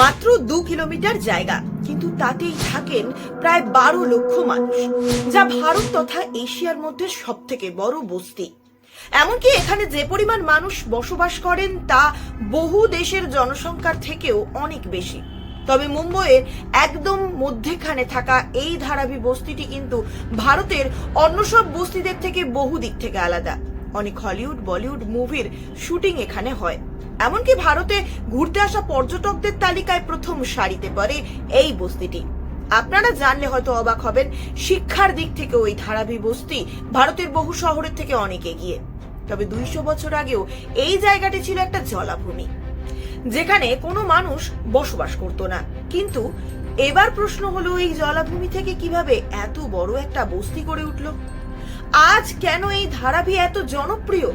মাত্র দু কিলোমিটার জায়গা, কিন্তু তাতেই থাকেন প্রায় বারো লক্ষ মানুষ, যা ভারত তথা এশিয়ার মধ্যে সব থেকে বড় বস্তি। এমনকি এখানে যে পরিমাণ মানুষ বসবাস করেন, তা বহু দেশের জনসংখ্যার থেকেও অনেক বেশি। তবে মুম্বইয়ের একদম মধ্যেখানে থাকা এই ধারাবি বস্তিটি কিন্তু ভারতের অন্য সব বস্তিদের থেকে বহু দিক থেকে আলাদা। অনেক হলিউড, বলিউড মুভির শুটিং এখানে হয়। এমনকি ভারতে ঘুরতে আসা পর্যটকদের তালিকায় প্রথম সারিতে পড়ে এই বস্তিটি। আপনারা জানলে হয়তো অবাক হবেন, শিক্ষার দিক থেকে ওই ধারাবি বস্তি ভারতের বহু শহরের থেকে অনেক এগিয়ে। তবে দুইশো বছর আগেও এই জায়গাটি ছিল একটা জলাভূমি, যেখানে কোনো মানুষ বসবাস করত না। কিন্তু এবার প্রশ্ন হলো, এই জলাভূমি থেকে কীভাবে এত বড় একটা বস্তি গড়ে উঠল? আজ কেন এই ধারাবি এত জনপ্রিয়?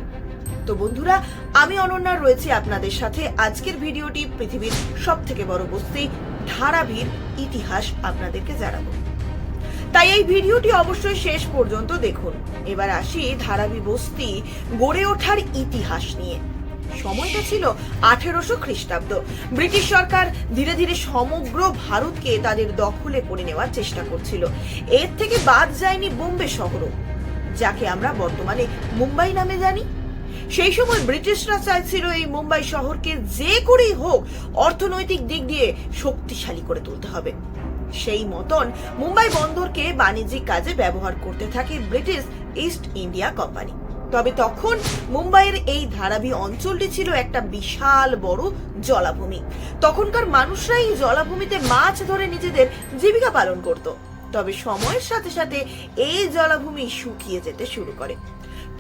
তো বন্ধুরা, আমি অনন্যা রয়েছি আপনাদের সাথে। আজকের ভিডিওটি পৃথিবীর সব থেকে বড় বস্তি ধারাভির ইতিহাস আপনাদেরকে জানাব। তাই এই ভিডিওটি অবশ্যই শেষ পর্যন্ত দেখুন। এবার আসি ধারাবি বস্তি গড়ে ওঠার ইতিহাস নিয়ে। সময়টা ছিল আঠেরোশো খ্রিস্টাব্দ। ব্রিটিশ সরকার ধীরে ধীরে সমগ্র ভারতকে তাদের দখলে করে নেওয়ার চেষ্টা করছিল। এর থেকে বাদ যায়নি বোম্বে শহরও, যাকে আমরা বর্তমানে মুম্বাই নামে জানি। সেই সময় ব্রিটিশরা চাইছিল এই মুম্বাই শহরকে যে করেই হোক অর্থনৈতিক দিক দিয়ে শক্তিশালী করে তুলতে হবে। সেই মতন মুম্বাই বন্দরকে বাণিজ্যিক কাজে ব্যবহার করতে থাকে ব্রিটিশ ইস্ট ইন্ডিয়া কোম্পানি। তবে তখন মুম্বাইয়ের এই ধারাবি অঞ্চলটি ছিল একটা বিশাল বড় জলাভূমি। তখনকার মানুষরা এই জলাভূমিতে মাছ ধরে নিজেদের জীবিকা পালন করত। তবে সময়ের সাথে সাথে এই জলাভূমি শুকিয়ে যেতে শুরু করে।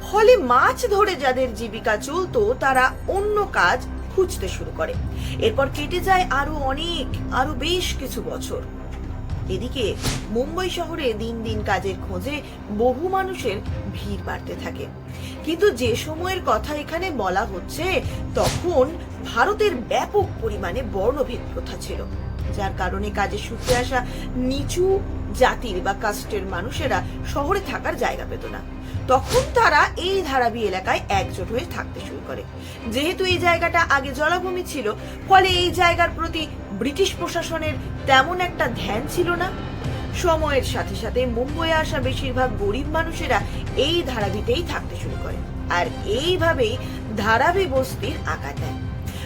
ফলে মাছ ধরে যাদের জীবিকা চলত, তারা অন্য কাজ খুঁজতে শুরু করে। এরপর কেটে যায় আরও অনেক, আরও বেশ কিছু বছর। এদিকে মুম্বই শহরে দিন দিন কাজের খোঁজে বহু মানুষের ভিড় বাড়তে থাকে। কিন্তু যে সময়ের কথা এখানে বলা হচ্ছে, তখন ভারতের ব্যাপক পরিমাণে বর্ণভেদ প্রথা ছিল, যার কারণে কাজে সূত্রে আসা নিচু জাতির বা কাস্টের মানুষেরা শহরে থাকার জায়গা পেত না। তখন তারা এই ধারাবি এলাকায় একজোট হয়ে থাকতে শুরু করে। যেহেতু এই জায়গাটা আগে জলাভূমি ছিল, ফলে এই জায়গার প্রতি ব্রিটিশ প্রশাসনের তেমন একটা ধ্যান ছিল না। সময়ের সাথে সাথে মুম্বইয়ে আসা বেশিরভাগ গরিব মানুষেরা এই ধারাবিতেই থাকতে শুরু করে আর এইভাবেই ধারাবি বস্তির আকার নেয়।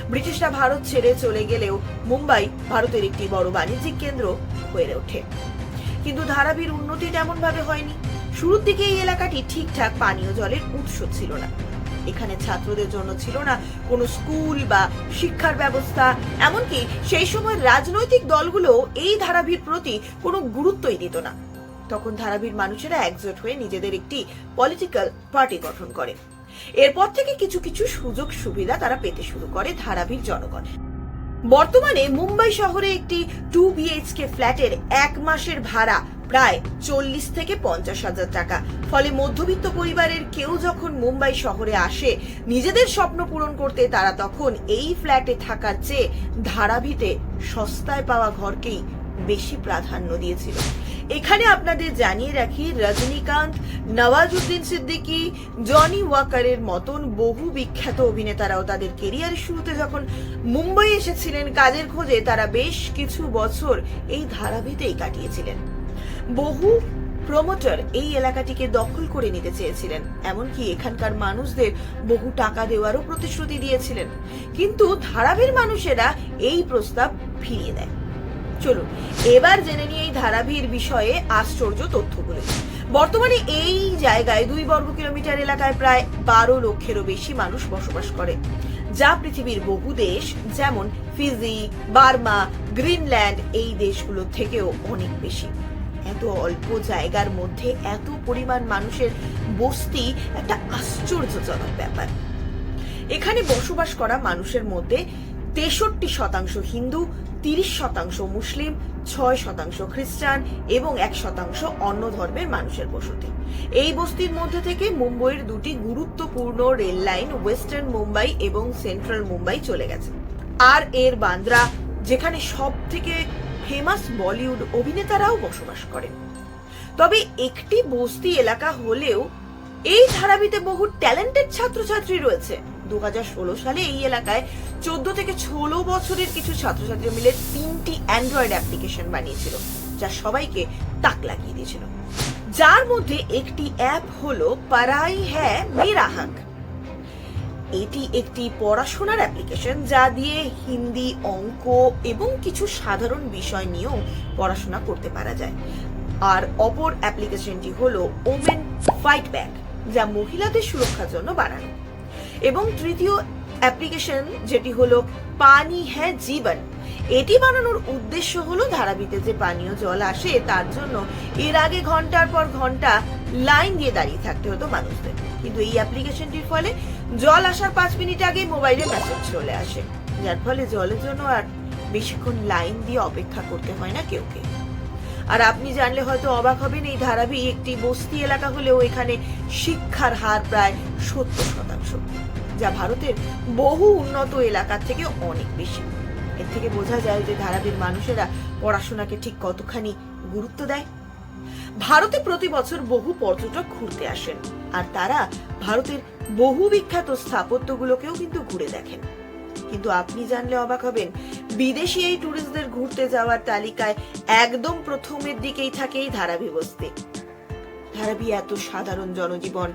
ব্রিটিশরা ভারত ছেড়ে চলে গেলেও মুম্বাই ভারতের একটি বড় বাণিজ্যিক কেন্দ্র হয়ে ওঠে। কিন্তু ধারাবির উন্নতি তেমন ভাবে হয়নি। শুরুর দিকে এই এলাকাটি ঠিকঠাক পানীয় জলের উৎস ছিল না। এখানে ছাত্রদের জন্য ছিল না কোনো স্কুল বা শিক্ষার ব্যবস্থা, এমনকি সেই সময় রাজনৈতিক দলগুলো এই ধারাবির প্রতি কোনো গুরুত্বই দিত না। তখন ধারাবির মানুষেরা একজোট হয়ে নিজেদের একটি পলিটিক্যাল পার্টি গঠন করে। এরপর থেকে কিছু কিছু সুযোগ সুবিধা তারা পেতে শুরু করে ধারাবির জনগণ। বর্তমানে মুম্বাই শহরে একটি টু বিএইচকে ফ্ল্যাটের এক মাসের ভাড়া প্রায় চল্লিশ থেকে পঞ্চাশ হাজার টাকা। ফলে মধ্যবিত্ত পরিবারের কেউ যখন মুম্বাই শহরে আসে, নিজেদের স্বপ্ন পূরণ করতে তারা তখন এই ফ্ল্যাটে থাকার চেয়ে ধারাভিতে সস্তায় পাওয়া ঘরকেই বেশি প্রাধান্য দিয়েছিল। এখানে আপনাদের জানিয়ে রাখি, রজনীকান্ত, নওয়াজুদ্দিন সিদ্দিকী, জনি ওয়াকারের মতন বহু বিখ্যাত অভিনেতারাও তাদের কেরিয়ারের শুরুতে যখন মুম্বাই এসেছিলেন, কাজের খোঁজে তারা বেশ কিছু বছর এই ধারাভিতেই কাটিয়েছিলেন। বহু প্রমোটার এই এলাকাটিকে দখল করে নিতে চেয়েছিলেন, এমনকি এখানকার মানুষদের বহু টাকা দেওয়ারও প্রতিশ্রুতি দিয়েছিলেন। কিন্তু ধারাভির মানুষেরা এই প্রস্তাব ফিরিয়ে দেয়। চলুন, এবার জেনে নিয়ে এই ধারাভির বিষয়ে আশ্চর্য তথ্যগুলো। বর্তমানে এই জায়গায় দুই বর্গ কিলোমিটার এলাকায় প্রায় বারো লক্ষেরও বেশি মানুষ বসবাস করে, যা পৃথিবীর বহু দেশ, যেমন ফিজি, বার্মা, গ্রিনল্যান্ড, এই দেশগুলোর থেকেও অনেক বেশি। এত অল্প জায়গার মধ্যে এত পরিমাণ মানুষের বস্তি একটা আশ্চর্যজনক ব্যাপার। এখানে বসবাস করা মানুষের মধ্যে তেষট্টি শতাংশ হিন্দু, তিরিশ শতাংশ মুসলিম, ছয় শতাংশ খ্রিস্টান এবং এক শতাংশ অন্য ধর্মের মানুষের বসতি। এই বস্তির মধ্যে থেকে মুম্বইয়ের দুটি গুরুত্বপূর্ণ রেল লাইন ওয়েস্টার্ন মুম্বাই এবং সেন্ট্রাল মুম্বাই চলে গেছে। আর এর বান্দ্রা যেখানে সব থেকে ফেমাস বলিউড অভিনেতারাও বসবাস করেন। তবে একটি বস্তি এলাকা হলেও এই ধারাবিতে বহু ট্যালেন্টেড ছাত্রছাত্রী রয়েছে। দু হাজার ষোলো সালে এই এলাকায় চোদ্দ থেকে ষোলো বছরের কিছু ছাত্রছাত্রী মিলে তিনটি অ্যান্ড্রয়েড অ্যাপ্লিকেশন বানিয়েছিল, যা সবাইকে তাক লাগিয়ে দিয়েছিল। যার মধ্যে একটি অ্যাপ হলো পারাই হ্যাঁ মেরা হাক। এটি একটি পড়াশোনার অ্যাপ্লিকেশন যা দিয়ে হিন্দি, অঙ্ক এবং কিছু সাধারণ বিষয় নিয়েও পড়াশোনা করতে পারা যায়। আর অপর অ্যাপ্লিকেশনটি হলো ওমেন ফাইট ব্যাক যা মহিলাদের সুরক্ষার জন্য বানানো। এবং তৃতীয় অ্যাপ্লিকেশন যেটি হলো পানি হ্যাঁ জীবন, এটি বানানোর উদ্দেশ্য হলো ধারাবিতে যে পানীয় জল আসে তার জন্য এর আগে ঘণ্টার পর ঘণ্টা লাইন দিয়ে দাঁড়িয়ে থাকতে হতো মানুষদের। কিন্তু এই অ্যাপ্লিকেশনটির ফলে জল আসার পাঁচ মিনিট আগে মোবাইলে মেসেজ চলে আসে। যার ফলে জলের জন্য আর বেশিক্ষণ লাইন দিয়ে অপেক্ষা করতে হয় না কেউ কে আর আপনি জানলে হয়তো অবাক হবেন, এই ধারাবি একটি বস্তি এলাকা হলেও এখানে শিক্ষার হার প্রায় সত্তর শতাংশ, যা ভারতের বহু উন্নত এলাকার থেকে অনেক বেশি। এর থেকে বোঝা যায় যে ধারাবির মানুষেরা পড়াশোনাকে ঠিক কতখানি গুরুত্ব দেয়। ভারতে প্রতি বছর বহু পর্যটক ঘুরতে আসেন, আর তারা ভারতের বহু বিখ্যাত স্থাপত্যগুলোকেও কিন্তু ঘুরে দেখেন। কিন্তু আপনি জানলে অবাক হবেন, বিদেশি এই ট্যুরিস্টদের ঘুরতে যাওয়ার তালিকায় একদম প্রথমের দিকেই থাকে এই ধারাবি বস্তি ধারাবি এত সাধারণ জনজীবন,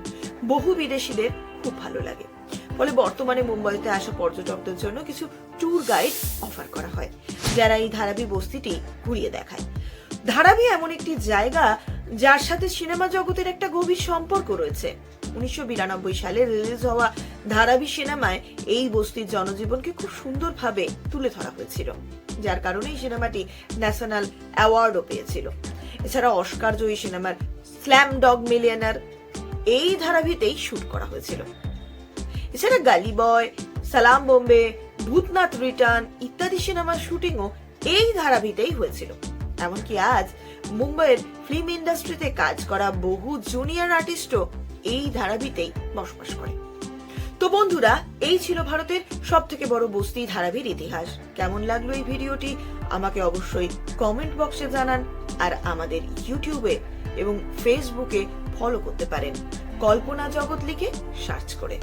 বহু বিদেশিদের খুব ভালো লাগে। ফলে বর্তমানে মুম্বাইতে আসা পর্যটকদের জন্য কিছু ট্যুর গাইড অফার করা হয়, যারা এই ধারাবি বস্তিটি ঘুরিয়ে দেখায়। ধারাবি এমন একটি জায়গা যার সাথে সিনেমা জগতের একটা গভীর সম্পর্ক রয়েছে। উনিশশো বিরানব্বই সালে রিলিজ হওয়া ধারাবি সিনেমায় এই বস্তির জনজীবনকে খুব সুন্দরভাবে তুলে ধরা হয়েছিল, যার কারণে এই সিনেমাটি ন্যাশনাল অ্যাওয়ার্ডও পেয়েছিল। এছাড়া অস্কার জয়ী সিনেমার স্ল্যাম ডগ মিলিয়নার এই ধারাবিতেই শুট করা হয়েছিল। এছাড়া গালি বয়, সালাম বোম্বে, ভূতনাথ রিটার্ন ইত্যাদি সিনেমার শুটিংও এই ধারাবিতেই হয়েছিল। এমনকি আজ মুম্বাইয়ের ফিল্ম ইন্ডাস্ট্রিতে কাজ করা বহু জুনিয়র আর্টিস্টও এই ধারাবিতেই বসবাস করে। তো বন্ধুরা, এই ছিল ভারতের সব থেকে বড় বস্তি ধারাবির ইতিহাস। কেমন লাগল এই ভিডিওটি? আমাকে অবশ্যই কমেন্ট বক্সে জানান আর আমাদের ইউটিউবে এবং ফেসবুকে ফলো করতে পারেন। কল্পনা জগৎ লিখে সার্চ করে।